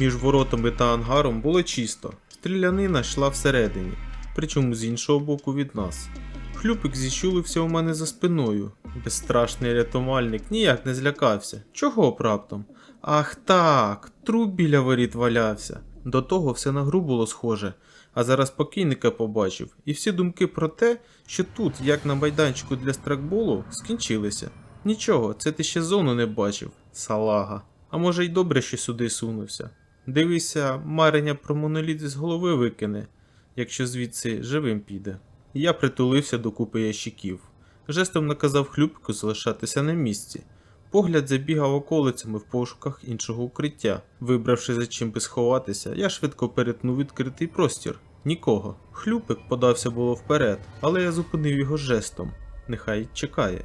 Між воротами та ангаром було чисто. Стрілянина йшла всередині, причому з іншого боку від нас. Хлюпик зіщулився у мене за спиною. Безстрашний рятувальник ніяк не злякався. Чого б раптом? Ах так, труп біля воріт валявся. До того все на гру було схоже, а зараз покійника побачив, і всі думки про те, що тут, як на майданчику для стракболу, скінчилися. Нічого, це ти ще зону не бачив, салага. А може й добре, що сюди сунувся. Дивися, марення про моноліт з голови викине, якщо звідси живим піде. Я притулився до купи ящиків. Жестом наказав хлюпику залишатися на місці. Погляд забігав околицями в пошуках іншого укриття. Вибравши за чим би сховатися, я швидко перетнув відкритий простір. Нікого. Хлюпик подався було вперед, але я зупинив його жестом. Нехай чекає.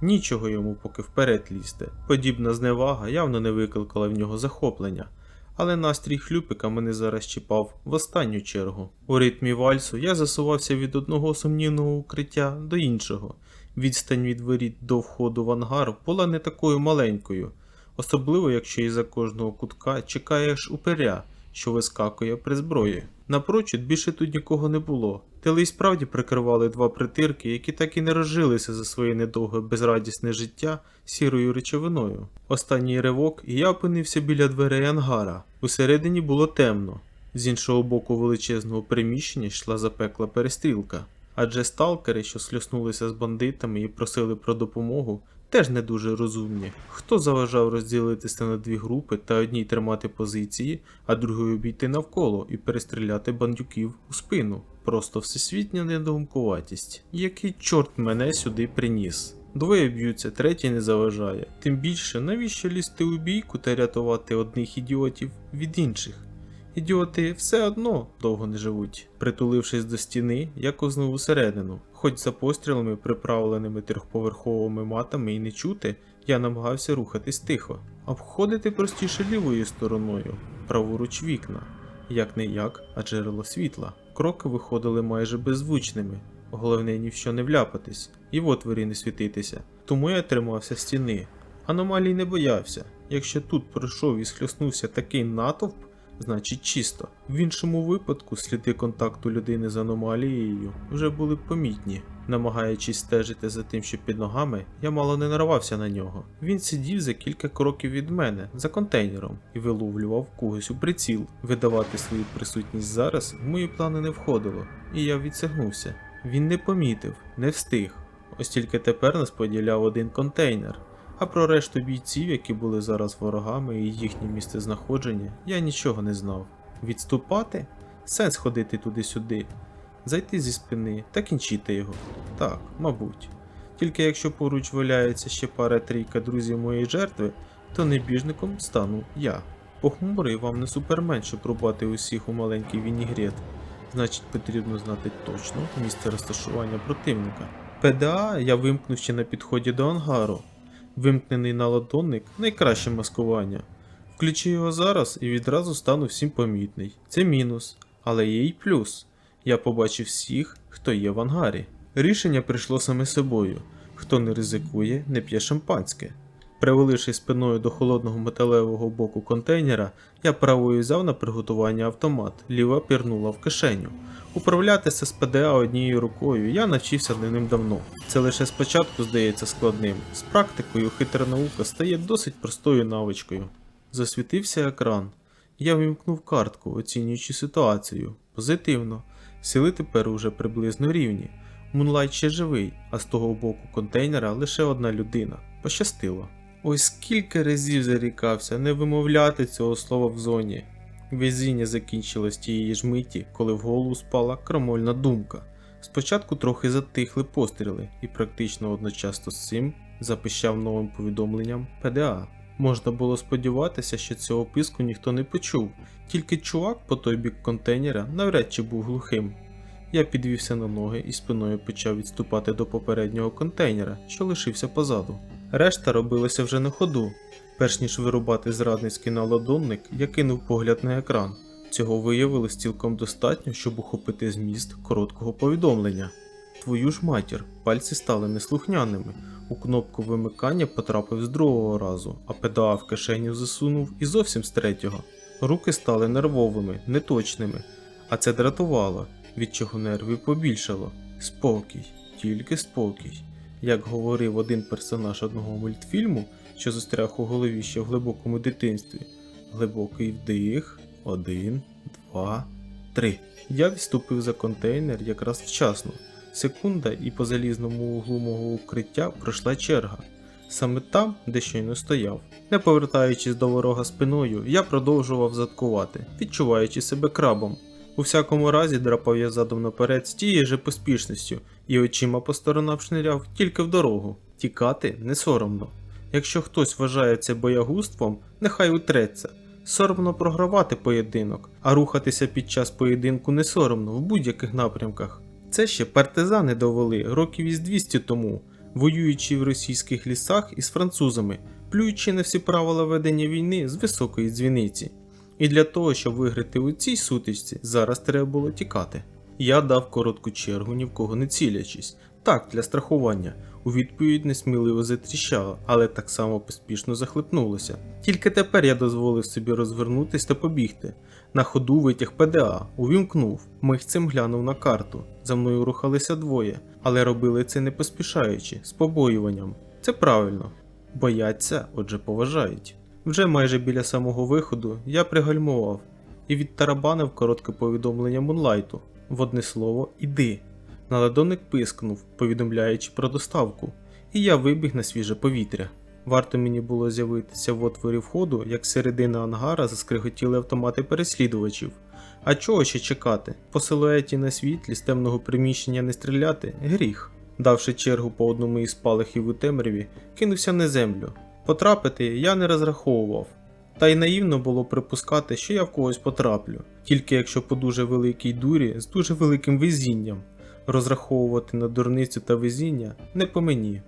Нічого йому поки вперед лізти. Подібна зневага явно не викликала в нього захоплення. Але настрій хлюпика мене зараз чіпав в останню чергу. У ритмі вальсу я засувався від одного сумнівного укриття до іншого. Відстань від воріт до входу в ангар була не такою маленькою, особливо якщо із за кожного кутка чекаєш упиря, що вискакує при зброї. Напрочуд більше тут нікого не було. Тили й справді прикривали два притирки, які так і не розжилися за своє недовге безрадісне життя сірою речовиною. Останній ривок, і я опинився біля дверей ангара. Усередині було темно. З іншого боку величезного приміщення йшла запекла перестрілка. Адже сталкери, що сльоснулися з бандитами і просили про допомогу, теж не дуже розумні. Хто заважав розділитися на дві групи та одній тримати позиції, а другої обійти навколо і перестріляти бандюків у спину? Просто всесвітня недоумкуватість. Який чорт мене сюди приніс? Двоє б'ються, третій не заважає. Тим більше, навіщо лізти у бійку та рятувати одних ідіотів від інших? Ідіоти все одно довго не живуть. Притулившись до стіни, я ковзнув усередину. Хоч за пострілами, приправленими трьохповерховими матами і не чути, я намагався рухатись тихо. Обходити простіше лівою стороною, праворуч вікна. Як не як, а джерело світла. Кроки виходили майже беззвучними. Головне ні в що не вляпатись, і в отворі не світитися. Тому я тримався стіни. Аномалій не боявся. Якщо тут пройшов і схльоснувся такий натовп, значить чисто. В іншому випадку сліди контакту людини з аномалією вже були помітні. Намагаючись стежити за тим, що під ногами, я мало не нарвався на нього. Він сидів за кілька кроків від мене, за контейнером, і виловлював когось у приціл. Видавати свою присутність зараз в мої плани не входило, і я відсягнувся. Він не помітив, не встиг. Ось тільки тепер нас поділяв один контейнер. А про решту бійців, які були зараз ворогами і їхнє місце знаходження, я нічого не знав. Відступати? Сенс ходити туди-сюди. Зайти зі спини та кінчити його. Так, мабуть. Тільки якщо поруч валяється ще пара трійка друзів моєї жертви, то небіжником стану я. Похмурий вам не супермен, щоб рубати усіх у маленький вінігрет. Значить, потрібно знати точно місце розташування противника. ПДА я вимкнув ще на підході до ангару. Вимкнений наладонник найкраще маскування. Включу його зараз і відразу стану всім помітний. Це мінус, але є й плюс. Я побачив всіх, хто є в ангарі. Рішення прийшло саме собою. Хто не ризикує, не п'є шампанське. Привалившись спиною до холодного металевого боку контейнера, я правою взяв на приготування автомат, ліва пірнула в кишеню. Управлятися з ПДА однією рукою я навчився ним давно. Це лише спочатку здається складним. З практикою хитра наука стає досить простою навичкою. Засвітився екран. Я вимкнув картку, оцінюючи ситуацію. Позитивно. Сили тепер уже приблизно рівні. Мунлайт ще живий, а з того боку контейнера лише одна людина. Пощастило. Ось скільки разів зарікався не вимовляти цього слова в зоні. Везіння закінчилось тієї ж миті, коли в голову спала крамольна думка. Спочатку трохи затихли постріли, і практично одночасно з цим запищав новим повідомленням ПДА. Можна було сподіватися, що цього писку ніхто не почув, тільки чувак по той бік контейнера навряд чи був глухим. Я підвівся на ноги і спиною почав відступати до попереднього контейнера, що лишився позаду. Решта робилася вже на ходу. Перш ніж вирубати зрадницький наладонник, я кинув погляд на екран. Цього виявилось цілком достатньо, щоб ухопити зміст короткого повідомлення. Твою ж матір, пальці стали неслухняними. У кнопку вимикання потрапив з другого разу, а ПДА в кишеню засунув і зовсім з третього. Руки стали нервовими, неточними, а це дратувало, від чого нервів побільшало. Спокій, тільки спокій. Як говорив один персонаж одного мультфільму, що застряг у голові ще в глибокому дитинстві. Глибокий вдих, один, два, три. Я відступив за контейнер якраз вчасно. Секунда, і по залізному углу мого укриття пройшла черга. Саме там, де щойно стояв. Не повертаючись до ворога спиною, я продовжував заткувати, відчуваючи себе крабом. У всякому разі драпав я задом наперед з тією же поспішністю і очима по сторонам шниряв тільки в дорогу. Тікати не соромно. Якщо хтось вважає це боягузтвом, нехай утреться. Соромно програвати поєдинок, а рухатися під час поєдинку не соромно в будь-яких напрямках. Це ще партизани довели років із 200 тому, воюючи в російських лісах із французами, плюючи на всі правила ведення війни з високої дзвіниці. І для того, щоб виграти у цій сутичці, зараз треба було тікати. Я дав коротку чергу, ні в кого не цілячись. Так, для страхування. У відповідь несміливо затріщала, але так само поспішно захлипнулося. Тільки тепер я дозволив собі розвернутись та побігти. На ходу витяг ПДА, увімкнув, михцем глянув на карту. За мною рухалися двоє, але робили це не поспішаючи, з побоюванням. Це правильно. Бояться, отже, поважають. Вже майже біля самого виходу я пригальмував і відтарабанив коротке повідомлення Мунлайту. В одне слово, іди. Наладонник пискнув, повідомляючи про доставку, і я вибіг на свіже повітря. Варто мені було з'явитися в отворі входу, як з середини ангара заскриготіли автомати переслідувачів. А чого ще чекати? По силуеті на світлі з темного приміщення не стріляти гріх. Давши чергу по одному із спалахів у темряві, кинувся на землю. Потрапити я не розраховував. Та й наївно було припускати, що я в когось потраплю, тільки якщо по дуже великій дурі з дуже великим везінням. Розраховувати на дурницю та везіння не по мені.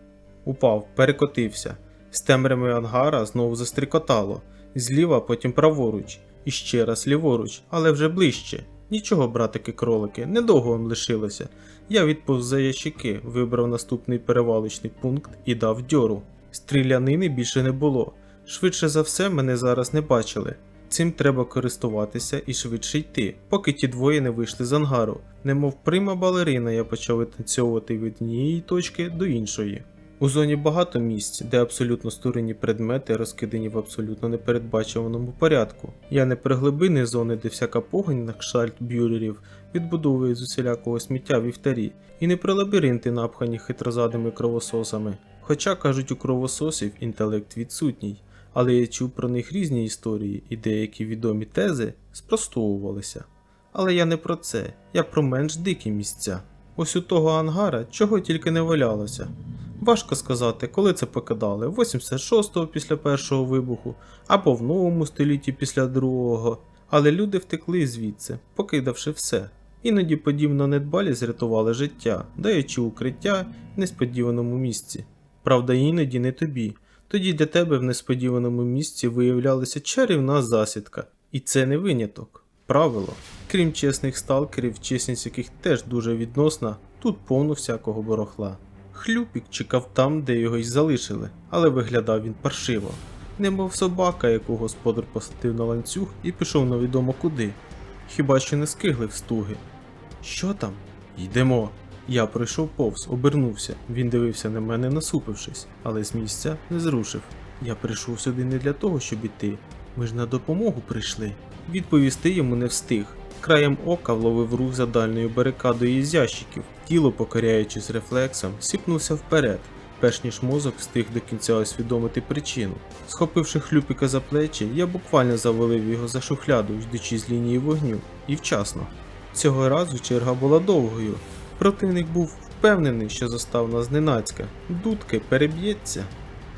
Упав, перекотився. З темрями ангара знову застрікотало, зліва, потім праворуч, і ще раз ліворуч, але вже ближче. Нічого, братики кролики, недовго вам лишилося. Я відповз за ящики, вибрав наступний перевалочний пункт і дав дьору. Стрілянини більше не було. Швидше за все, мене зараз не бачили. Цим треба користуватися і швидше йти, поки ті двоє не вийшли з ангару. Немов прима балерина, я почав витанцьовувати від однієї точки до іншої. У зоні багато місць, де абсолютно створені предмети розкидані в абсолютно непередбачуваному порядку. Я не про глибини зони, де всяка погонь на кштальт бюрерів відбудовує з усілякого сміття вівтарі, і не про лабіринти, напхані хитрозадими кровососами. Хоча кажуть, у кровососів інтелект відсутній, але я чув про них різні історії, і деякі відомі тези спростовувалися. Але я не про це, я про менш дикі місця. Ось у того ангара чого тільки не валялося. Важко сказати, коли це покидали, 86-го після першого вибуху, або в новому столітті після другого, але люди втекли звідси, покидавши все. Іноді подібно недбалість рятували життя, даючи укриття в несподіваному місці. Правда, іноді не тобі. Тоді для тебе в несподіваному місці виявлялася чарівна засідка, і це не виняток. Правило. Крім чесних сталкерів, чесність яких теж дуже відносна, тут повно всякого борохла. Хлюпік чекав там, де його й залишили, але виглядав він паршиво. Немов собака, яку господар посадив на ланцюг і пішов невідомо куди. Хіба що не скиглив стуги. Що там? Йдемо. Я пройшов повз, обернувся. Він дивився на мене, насупившись, але з місця не зрушив. Я прийшов сюди не для того, щоб іти. Ми ж на допомогу прийшли. Відповісти йому не встиг. Краєм ока вловив рух за дальньою барикадою із ящиків. Тіло, покоряючись рефлексом, сіпнувся вперед, перш ніж мозок встиг до кінця усвідомити причину. Схопивши хлюпіка за плечі, я буквально завалив його за шухляду, йдучи з лінії вогню, і вчасно. Цього разу черга була довгою. Противник був впевнений, що застав нас зненацька. Дудки переб'ється.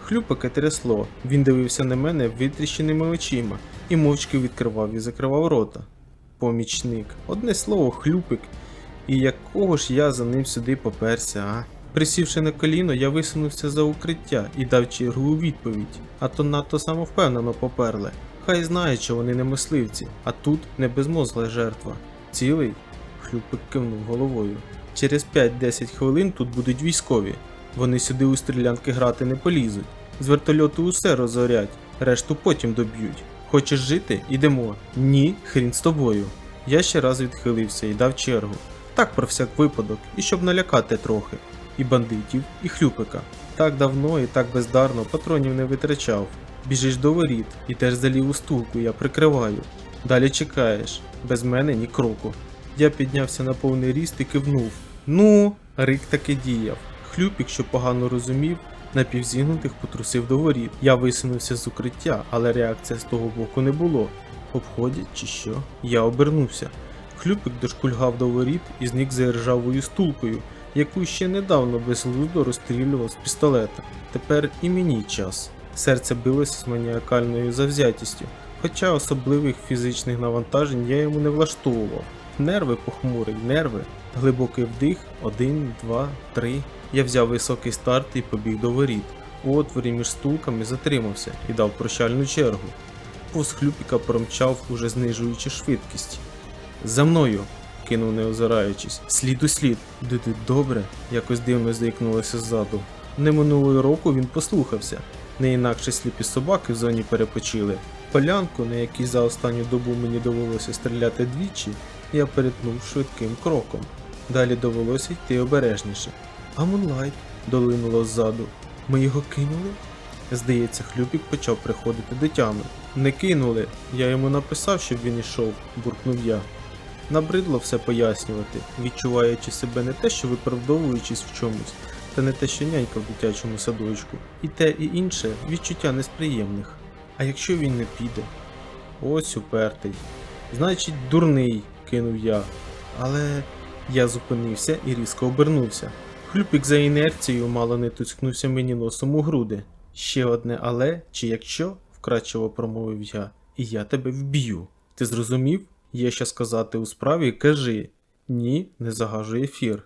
Хлюпика трясло, він дивився на мене витріщеними очима і мовчки відкривав і закривав рота. Помічник, одне слово, хлюпик, і якого ж я за ним сюди поперся, а? Присівши на коліно, я висунувся за укриття і дав чергу у відповідь, а то надто самовпевнено поперли. Хай знає, що вони не мисливці, а тут не безмозгла жертва. Цілий? Хлюпик кивнув головою. Через 5-10 хвилин тут будуть військові. Вони сюди у стрілянки грати не полізуть. З вертольоту усе розорять, решту потім доб'ють. Хочеш жити? Ідемо. Ні, хрін з тобою. Я ще раз відхилився і дав чергу. Так про всяк випадок, і щоб налякати трохи. І бандитів, і хлюпика. Так давно і так бездарно патронів не витрачав. Біжиш до воріт, і теж за ліву стулку я прикриваю. Далі чекаєш, без мене ні кроку. Я піднявся на повний ріст і кивнув. Ну, рик таки діяв. Хлюпік, що погано розумів, напівзігнутих потрусив до воріт. Я висунувся з укриття, але реакції з того боку не було. Обходять чи що? Я обернувся. Хлюпик дошкульгав до воріт і зник за ржавою стулкою, яку ще недавно безглуздо розстрілював з пістолета. Тепер і мені час. Серце билося з маніакальною завзятістю, хоча особливих фізичних навантажень я йому не влаштовував. Нерви похмурий, нерви. Глибокий вдих, один, два, три. Я взяв високий старт і побіг до воріт. У отворі між стулками затримався і дав прощальну чергу. Повз хлюпіка промчав, уже знижуючи швидкість. За мною, кинув не озираючись. Слід у слід. Д-д- Добре, якось дивно зникнулося ззаду. Не минулого року він послухався. Не інакше сліпі собаки в зоні перепочили. Полянку, на якій за останню добу мені довелося стріляти двічі, я перетнув швидким кроком. Далі довелося йти обережніше. А Мунлайт долинуло ззаду. Ми його кинули? Здається, хлюпік почав приходити до тями. Не кинули, я йому написав, щоб він ішов, буркнув я. Набридло все пояснювати, відчуваючи себе не те, що виправдовуючись в чомусь, та не те, що нянька в дитячому садочку. І те, і інше відчуття несприємних. А якщо він не піде? Ось упертий. Значить, дурний, кинув я. Але я зупинився і різко обернувся. Хлюпік за інерцією мало не туцькнувся мені носом у груди. Ще одне але чи якщо, вкрадчиво промовив я, і я тебе вб'ю. Ти зрозумів? Є що сказати у справі, кажи. Ні, не загажує ефір.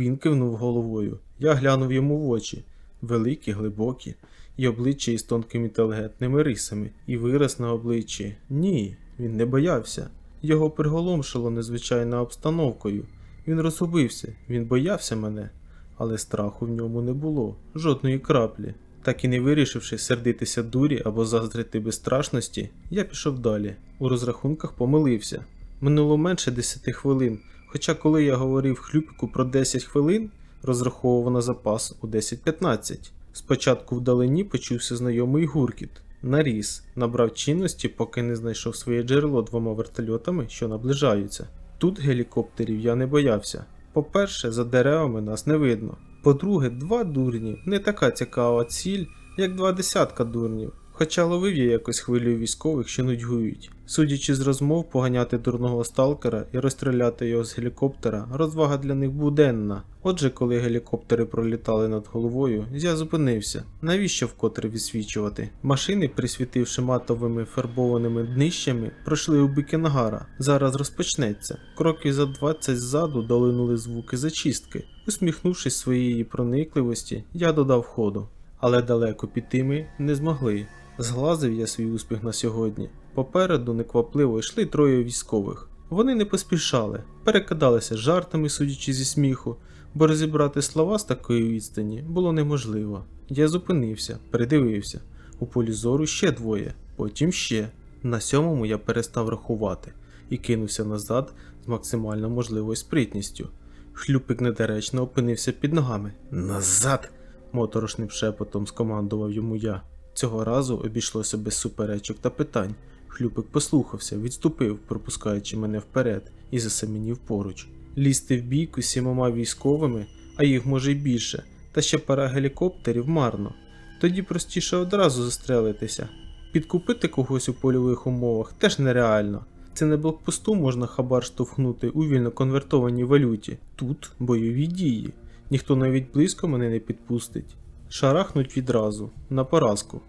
Він кивнув головою. Я глянув йому в очі, великі, глибокі, і обличчя із тонкими інтелігентними рисами, і вираз на обличчі. Ні, він не боявся. Його приголомшило незвичайною обстановкою. Він розгубився, він боявся мене, але страху в ньому не було, жодної краплі. Так і не вирішивши сердитися дурі або заздрити безстрашності, я пішов далі. У розрахунках помилився. Минуло менше 10 хвилин, хоча коли я говорив хлюпіку про 10 хвилин, розраховував на запас у 10-15. Спочатку вдалині почувся знайомий гуркіт. Наріс, набрав чинності, поки не знайшов своє джерело двома вертольотами, що наближаються. Тут гелікоптерів я не боявся. По-перше, за деревами нас не видно. По-друге, два дурні не така цікава ціль, як два десятка дурнів. Хоча ловив я якось хвилю військових, що нудьгують. Судячи з розмов, поганяти дурного сталкера і розстріляти його з гелікоптера, розвага для них буденна. Отже, коли гелікоптери пролітали над головою, я зупинився. Навіщо вкотре відсвічувати? Машини, присвітивши матовими фарбованими днищами, пройшли у бік ангара. Зараз розпочнеться. Кроків за 20 ззаду долинули звуки зачистки. Усміхнувшись своєї проникливості, я додав ходу. Але далеко піти ми не змогли. Зглазив я свій успіх на сьогодні. Попереду неквапливо йшли троє військових. Вони не поспішали, перекидалися жартами, судячи зі сміху, бо розібрати слова з такої відстані було неможливо. Я зупинився, придивився. У полі зору ще двоє, потім ще. На сьомому я перестав рахувати і кинувся назад з максимально можливою спритністю. Хлюпик недоречно опинився під ногами. Назад! моторошним шепотом скомандував йому я. Цього разу обійшлося без суперечок та питань. Хлюпик послухався, відступив, пропускаючи мене вперед, і засамінів поруч. Лізти в бійку сімома військовими, а їх може й більше, та ще пара гелікоптерів марно. Тоді простіше одразу застрелитися. Підкупити когось у польових умовах теж нереально. Це не блокпосту можна хабар штовхнути у вільно конвертованій валюті. Тут бойові дії. Ніхто навіть близько мене не підпустить. Шарахнуть відразу, на поразку.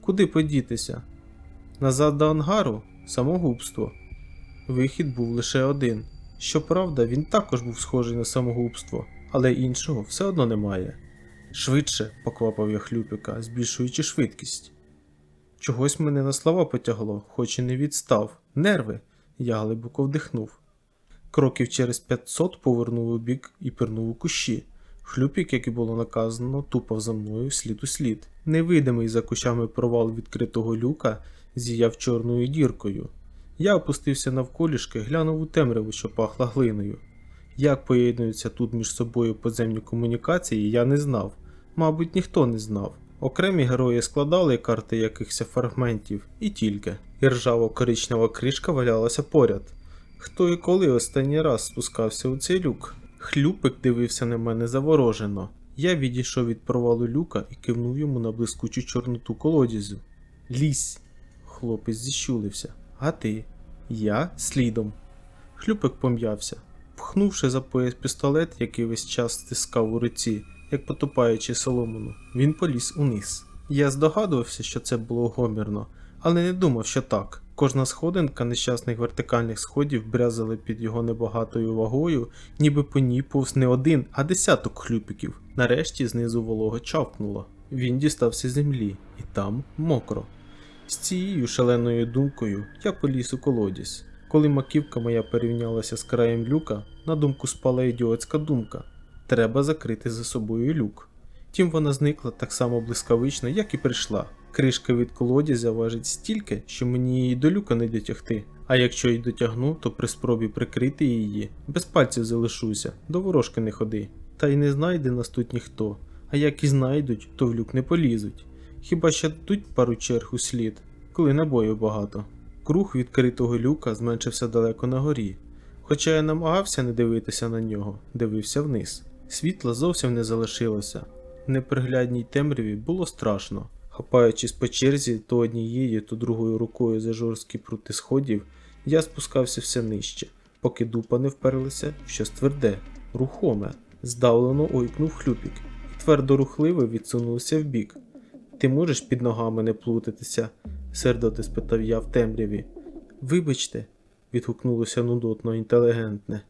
Куди подітися? Назад до ангару самогубство. Вихід був лише один. Щоправда, він також був схожий на самогубство, але іншого все одно немає. Швидше, поквапав я хлюпика, збільшуючи швидкість. Чогось мене на слова потягло, хоч і не відстав. Нерви. Я глибоко вдихнув. Кроків через 500 повернув у бік і пірнув у кущі. Хлюпік, як і було наказано, тупав за мною слід у слід. Невидимий за кущами провал відкритого люка зіяв чорною діркою. Я опустився навколішки, глянув у темряву, що пахла глиною. Як поєднуються тут між собою подземні комунікації, я не знав. Мабуть, ніхто не знав. Окремі герої складали карти якихось фрагментів і тільки. І ржаво коричнева кришка валялася поряд. Хто і коли останній раз спускався у цей люк? Хлюпик дивився на мене заворожено. Я відійшов від провалу люка і кивнув йому на блискучу чорноту колодязю. Лізь! Хлопець зіщулився. А ти? Я слідом. Хлюпик пом'явся. Пхнувши за пояс пістолет, який весь час стискав у руці, як потопаючи соломину, він поліз униз. Я здогадувався, що це було гомірно, але не думав, що так. Кожна сходинка нещасних вертикальних сходів брязали під його небагатою вагою, ніби по ній повз не один, а десяток хлюпиків. Нарешті знизу волого чавкнуло. Він дістався землі, і там мокро. З цією шаленою думкою я поліз у колодязь. Коли маківка моя порівнялася з краєм люка, на думку спала ідіотська думка треба закрити за собою люк. Тім вона зникла так само блискавично, як і прийшла. Кришка від колодязя важить стільки, що мені її до люка не дотягти. А якщо й дотягну, то при спробі прикрити її, без пальців залишуся, до ворожки не ходи. Та й не знайде нас тут ніхто, а як і знайдуть, то в люк не полізуть. Хіба ще дадуть пару черг у слід, коли набоїв багато. Круг відкритого люка зменшився далеко на горі. Хоча я намагався не дивитися на нього, дивився вниз. Світла зовсім не залишилося. В неприглядній темряві було страшно. Хапаючись по черзі то однією, то другою рукою за жорсткі прути сходів, я спускався все нижче, поки дупа не вперлася в щось тверде, рухоме. Здавлено ойкнув хлюпік, і твердо рухливо відсунувся вбік. Ти можеш під ногами не плутатися? сердито спитав я в темряві. Вибачте, відгукнулося нудотно інтелігентне.